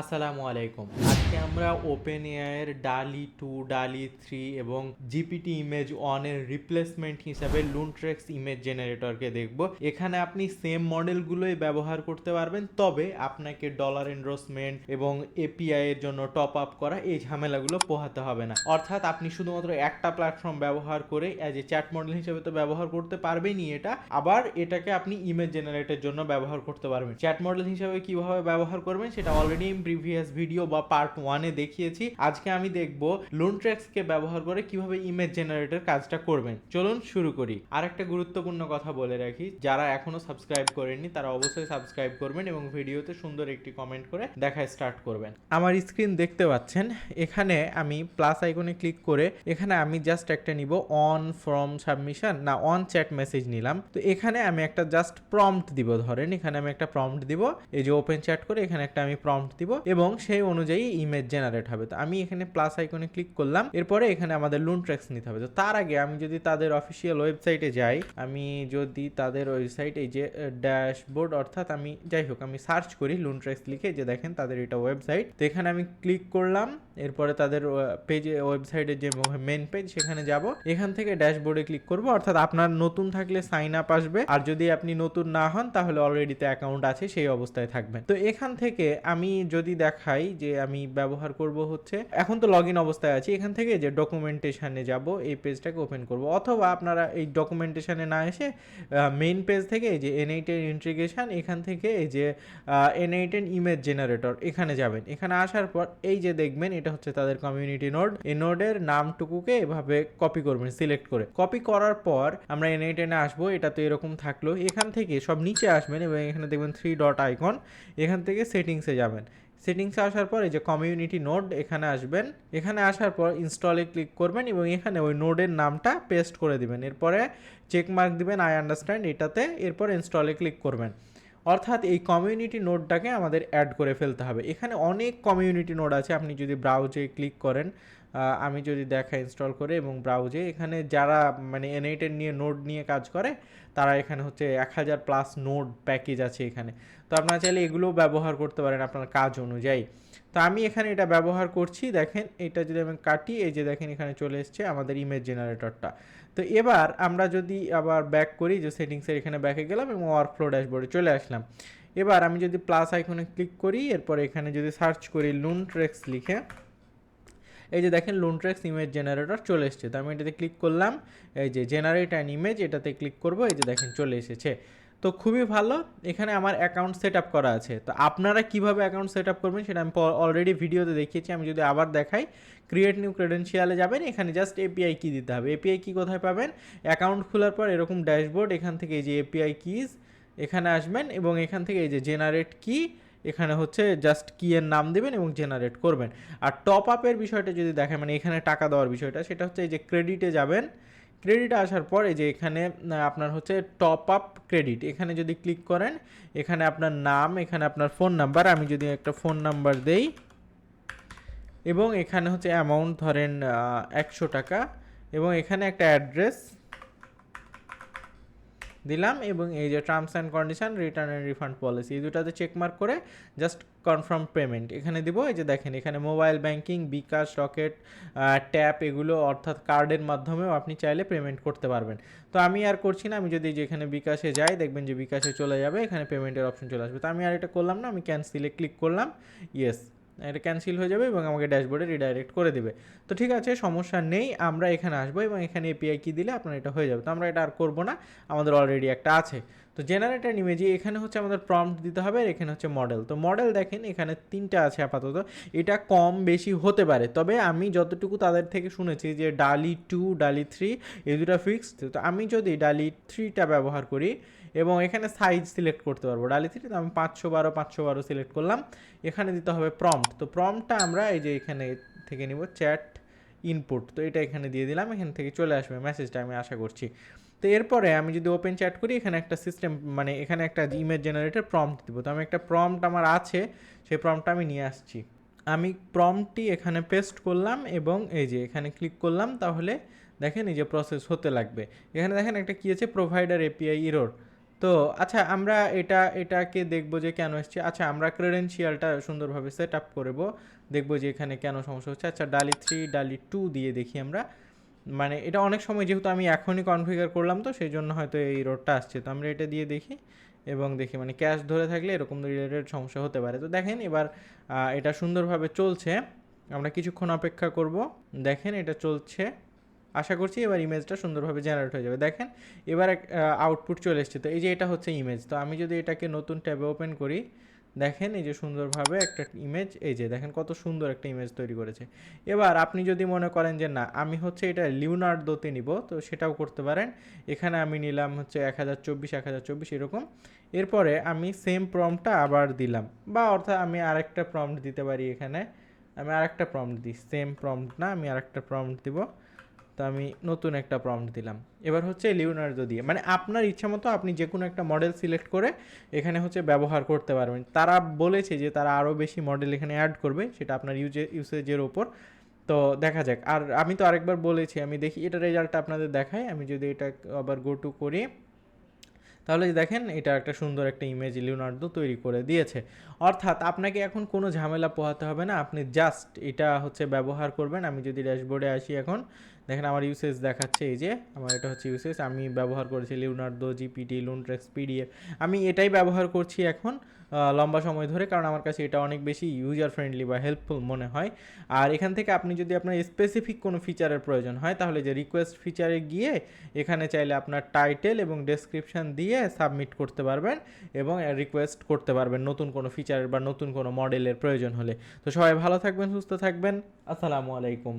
আসসালামু আলাইকুম। আজকে আমরা ওপেন এর ডালি টু ডালি থ্রি এবং জিপিটি ইমেজ ওয়ানের রিপ্লেসমেন্ট হিসাবে লুনট্রেক্স ইমেজ জেনারেটরকে দেখব। এখানে আপনি সেম মডেলগুলোই ব্যবহার করতে পারবেন, তবে আপনাকে ডলার এনরোসমেন্ট এবং এপিআই এর জন্য টপ আপ করা এই ঝামেলাগুলো পোহাতে হবে না। অর্থাৎ আপনি শুধুমাত্র একটা প্ল্যাটফর্ম ব্যবহার করে অ্যাজ এ চ্যাট মডেল হিসেবে তো ব্যবহার করতে পারবেনই এটা, আবার এটাকে আপনি ইমেজ জেনারেটের জন্য ব্যবহার করতে পারবেন। চ্যাট মডেল হিসেবে কীভাবে ব্যবহার করবেন সেটা অলরেডি প্রিভিয়াস ভিডিও বা পার্ট ওয়ানে দেখিয়েছি। আজকে আমি দেখব কে ব্যবহার করে কীভাবে ইমেজ জেনারেটর কাজটা করবেন। চলুন শুরু করি। আর একটা গুরুত্বপূর্ণ কথা বলে রাখি, যারা এখনও সাবস্ক্রাইব করেননি, তারা অবশ্যই সাবস্ক্রাইব করবেন এবং ভিডিওতে সুন্দর একটি কমেন্ট করে দেখা স্টার্ট করবেন। আমার স্ক্রিন দেখতে পাচ্ছেন, এখানে আমি প্লাস আইকনে ক্লিক করে এখানে আমি জাস্ট একটা নিব অন ফ্রম সাবমিশন না অন চ্যাট মেসেজ নিলাম। তো এখানে আমি একটা জাস্ট প্রম্পট দিব, ধরেন এখানে আমি একটা প্রম্পট দিব, এই যে ওপেন চ্যাট করে এখানে একটা আমি প্রম্পট দিব এবং সেই অনুযায়ী ইমেজ জেনারেট হবে। তো আমি এখানে প্লাস আইকনে ক্লিক করলাম। এরপরে এখানে আমাদের লুন ট্র্যাক্স নিতে হবে। তো তার আগে আমি যদি তাদের অফিসিয়াল ওয়েবসাইটে যাই, আমি যদি তাদের ওয়েবসাইট এই যে ড্যাশবোর্ড অর্থাৎ আমি, যাই হোক, আমি সার্চ করি লুন ট্র্যাক্স লিখে, যে দেখেন তাদের এটা ওয়েবসাইট তো এখানে আমি ক্লিক করলাম। এরপরে তাদের পেজে ওয়েবসাইটের যে মেন পেজ সেখানে যাব। এখান থেকে ড্যাশবোর্ডে ক্লিক করব। অর্থাৎ আপনার নতুন থাকলে সাইন আপ আসবে। আর যদি আপনি নতুন না হন, তাহলে অলরেডিতে অ্যাকাউন্ট আছে, সেই অবস্থায় থাকবেন। তো এখান থেকে আমি যদি দেখাই যে আমি ব্যবহার করব হচ্ছে, এখন তো লগ ইন অবস্থায় আছি। এখান থেকে যে ডকুমেন্টেশনে যাব, এই পেজটাকে ওপেন করব। অথবা আপনারা এই ডকুমেন্টেশনে না এসে মেইন পেজ থেকে যে এনআইটেন ইন্টিগ্রেশন এখান থেকে এই যে এনআইটেন ইমেজ জেনারেটর এখানে যাবেন। এখানে আসার পর এই যে দেখবেন, এটা হচ্ছে তাদের কমিউনিটি নোড এই নোডের নামটুকুকে এভাবে কপি করবেন সিলেক্ট করে। কপি করার পর আমরা এনআইটেনে আসব, এটা তো এরকম থাকল। এখান থেকে সব নিচে আসবেন এবং এখানে দেখবেন থ্রি ডট আইকন এখান থেকে সেটিংসে যাবেন। সেটিংসে আসার পর এই যে কমিউনিটি নোড এখানে আসবেন। এখানে আসার পর ইনস্টলে ক্লিক করবেন এবং এখানে ওই নোডের নামটা পেস্ট করে দিবেন। এরপরে চেক মার্ক দিবেন আই আন্ডারস্ট্যান্ড এটাতে। এরপর ইনস্টলে ক্লিক করবেন। অর্থাৎ এই কমিউনিটি নোডটাকে আমাদের অ্যাড করে ফেলতে হবে। এখানে অনেক কমিউনিটি নোড আছে, আপনি যদি ব্রাউজে ক্লিক করেন আমি যদি দেখা ইনস্টল করে এবং ব্রাউজে এখানে যারা মানে এনএটের নিয়ে নোড নিয়ে কাজ করে, তারা এখানে হচ্ছে এক হাজার প্লাস নোড প্যাকেজ আছে এখানে। তো আপনারা চাইলে এগুলোও ব্যবহার করতে পারেন আপনার কাজ অনুযায়ী। তো আমি এখানে এটা ব্যবহার করছি, দেখেন এটা যদি আমি কাটি, এই যে দেখেন এখানে চলে এসছে আমাদের ইমেজ জেনারেটরটা তো এবার আমরা যদি আবার ব্যাক করি, যে সেটিংসের এখানে ব্যাকে গেলাম এবং ওয়ার্কফ্লো ড্যাশবোর্ডে চলে আসলাম। এবার আমি যদি প্লাস আইকনে ক্লিক করি, এরপর এখানে যদি সার্চ করি লুন ট্রেক্স লিখে, এই যে দেখেন লুনট্রেক্স ইমেজ জেনারেটর চলে এসছে। তো আমি এটাতে ক্লিক করলাম, এই যে জেনারেট অ্যান ইমেজ এটাতে ক্লিক করব, এই যে দেখেন চলে এসেছে। তো খুবই ভালো। এখানে আমার অ্যাকাউন্ট সেট আপ করা আছে। তো আপনারা কীভাবে অ্যাকাউন্ট সেট আপ করবেন সেটা আমি অলরেডি ভিডিওতে দেখিয়েছি। আমি যদি আবার দেখাই ক্রিয়েট নিউ ক্রেডেন্সিয়ালে যাবেন। এখানে জাস্ট এপিআই কি দিতে হবে। এপিআই কি কোথায় পাবেন? অ্যাকাউন্ট খোলার পর এরকম ড্যাশবোর্ড এখান থেকে এই যে এপিআই কিজ এখানে আসবেন এবং এখান থেকে এই যে জেনারেট কি এখানে হচ্ছে জাস্ট কি এর নাম দেবেন এবং জেনারেট করবেন। আর টপ আপের বিষয়টা যদি দেখেন মানে এখানে টাকা দেওয়ার বিষয়টা, সেটা হচ্ছে এই যে ক্রেডিটে যাবেন। ক্রেডিটে আসার পর যে এখানে আপনার হচ্ছে টপ আপ ক্রেডিট এখানে যদি ক্লিক করেন, এখানে আপনার নাম, এখানে আপনার ফোন নাম্বার আমি যদি একটা ফোন নাম্বার দেই, এবং এখানে হচ্ছে অ্যামাউন্ট ধরেন একশো টাকা, এবং এখানে একটা অ্যাড্রেস দিলাম এবং এই যে terms and condition return and refund policy এই দুটাতে চেকমার্ক করে জাস্ট কনফার্ম পেমেন্ট এখানে দিব, এই যে দেখেন, এখানে mobile banking bKash, Rocket Tap এগুলো অর্থাৎ কার্ডের মাধ্যমেও আপনি চাইলে পেমেন্ট করতে পারবেন। তো আমি আর করছি না, আমি যদি যেখানে বিকাশে যাই, দেখবেন যে বিকাশে চলে যাবে, এখানে পেমেন্টের অপশন চলে আসবে। তো আমি আর এটা করলাম না, আমি ক্যান্সেলে ক্লিক করলাম ইয়েস এটা ক্যান্সেল হয়ে যাবে এবং আমাকে ড্যাশবোর্ডে রিডাইরেক্ট করে দেবে। তো ঠিক আছে, সমস্যা নেই, আমরা এখানে আসব এবং এখানে এপিআই কি দিলে আপনার এটা হয়ে যাবে। তো আমরা এটা আর করব না, আমাদের অলরেডি একটা আছে। তো জেনারেটার ইমেজে এখানে হচ্ছে আমাদের প্রম্পট দিতে হবে আর এখানে হচ্ছে মডেল তো মডেল দেখেন, এখানে তিনটা আছে আপাতত। এটা কম বেশি হতে পারে, তবে আমি যতটুকু তাদের থেকে শুনেছি যে ডালি টু ডালি থ্রি এই দুটা ফিক্সড তো আমি যদি ডালি থ্রিটা ব্যবহার করি এবং এখানে সাইজ সিলেক্ট করতে পারব। ডালি থ্রি তো আমি পাঁচশো বারো পাঁচশো বারো সিলেক্ট করলাম। এখানে দিতে হবে প্রম্পট তো প্রম্পটটা আমরা এই যে এখানে থেকে নিব চ্যাট ইনপুট তো এটা এখানে দিয়ে দিলাম, এখান থেকে চলে আসবে মেসেজটা আমি আশা করছি। তো এরপরে আমি যদি ওপেন চ্যাট করি, এখানে একটা সিস্টেম মানে এখানে একটা ইমেজ জেনারেটর প্রম্পট দিব। তো আমি একটা প্রম্পট আমার আছে, সেই প্রম্পটটা আমি নিয়ে আসছি। আমি প্রম্পটটি এখানে পেস্ট করলাম এবং এই যে এখানে ক্লিক করলাম, তাহলে দেখেন এই যে প্রসেস হতে লাগবে। এখানে দেখেন একটা কী আছে? প্রোভাইডার এপিআই ইরোর তো আচ্ছা আমরা এটা, এটাকে দেখব যে কেন এসছে। আচ্ছা আমরা ক্রেডেনশিয়ালটা সুন্দরভাবে সেট আপ করব। দেখব যে এখানে কেন সমস্যা হচ্ছে। আচ্ছা ডালি থ্রি ডালি টু দিয়ে দেখি আমরা। মানে এটা অনেক সময় যেহেতু আমি এখনই কনফিগার করলাম তো সেই জন্য হয়তো এই রোডটা আসছে। তো আমরা এটা দিয়ে দেখি এবং দেখি মানে ক্যাশ ধরে থাকলে এরকম রিলেটেড সমস্যা হতে পারে। তো দেখেন, এবার এটা সুন্দরভাবে চলছে। আমরা কিছুক্ষণ অপেক্ষা করব। দেখেন, এটা চলছে। আশা করছি এবার ইমেজটা সুন্দরভাবে জেনারেট হয়ে যাবে। দেখেন, এবার আউটপুট চলে এসছে। তো এই যে এটা হচ্ছে ইমেজ তো আমি যদি এটাকে নতুন ট্যাবে ওপেন করি, দেখেন এই যে সুন্দরভাবে একটা ইমেজ এই যে দেখেন কত সুন্দর একটা ইমেজ তৈরি করেছে। এবার আপনি যদি মনে করেন যে না, আমি হচ্ছে এটা লিওনার্দোতে নিব, তো সেটাও করতে পারেন। এখানে আমি নিলাম হচ্ছে এক হাজার চব্বিশ, এক হাজার চব্বিশ এরকম। এরপরে আমি সেম প্রম্পটটা আবার দিলাম। বা অর্থাৎ আমি আরেকটা প্রম্পট দিতে পারি এখানে। আমি আরেকটা প্রম্পট দিই। সেম প্রম্পট না, আমি আরেকটা প্রম্পট দিব। তো আমি নতুন একটা প্রম্পট দিলাম। এবার হচ্ছে লিওনার্দো দিয়ে। মানে আপনার ইচ্ছা মতো আপনি যে কোনো একটা মডেল সিলেক্ট করে এখানে হচ্ছে ব্যবহার করতে পারবেন। তারা বলেছে যে তারা আরও বেশি মডেল এখানে অ্যাড করবে, সেটা আপনার ইউজে ইউসেজের ওপর। তো দেখা যাক। আর আমি তো আরেকবার বলেছি, আমি দেখি এটা রেজাল্টটা আপনাদের দেখাই। আমি যদি এটা আবার গো টু করি, তাহলে দেখেন এটা একটা সুন্দর একটা ইমেজ লিওনার্দো তৈরি করে দিয়েছে। অর্থাৎ আপনাকে এখন কোনো ঝামেলা পোহাতে হবে না। আপনি জাস্ট এটা হচ্ছে ব্যবহার করবেন। আমি যদি ড্যাশবোর্ডে আসি এখন দেখেন আমার ইউসেজ দেখাচ্ছে, এই যে আমার এটা হচ্ছে ইউসেজ আমি ব্যবহার করেছি লিওনার্দো জিপিটি লুনট্রেক্স পিডিএফ আমি এটাই ব্যবহার করছি এখন লম্বা সময় ধরে, কারণ আমার কাছে এটা অনেক বেশি ইউজার ফ্রেন্ডলি বা হেল্পফুল মনে হয়। আর এখান থেকে আপনি যদি আপনার স্পেসিফিক কোনো ফিচারের প্রয়োজন হয়, তাহলে যে রিকোয়েস্ট ফিচারে গিয়ে এখানে চাইলে আপনার টাইটেল এবং ডেসক্রিপশন দিয়ে সাবমিট করতে পারবেন এবং রিকোয়েস্ট করতে পারবেন নতুন কোনো ফিচারের বা নতুন কোনো মডেলের প্রয়োজন হলে। তো সবাই ভালো থাকবেন, সুস্থ থাকবেন। আসসালামু আলাইকুম।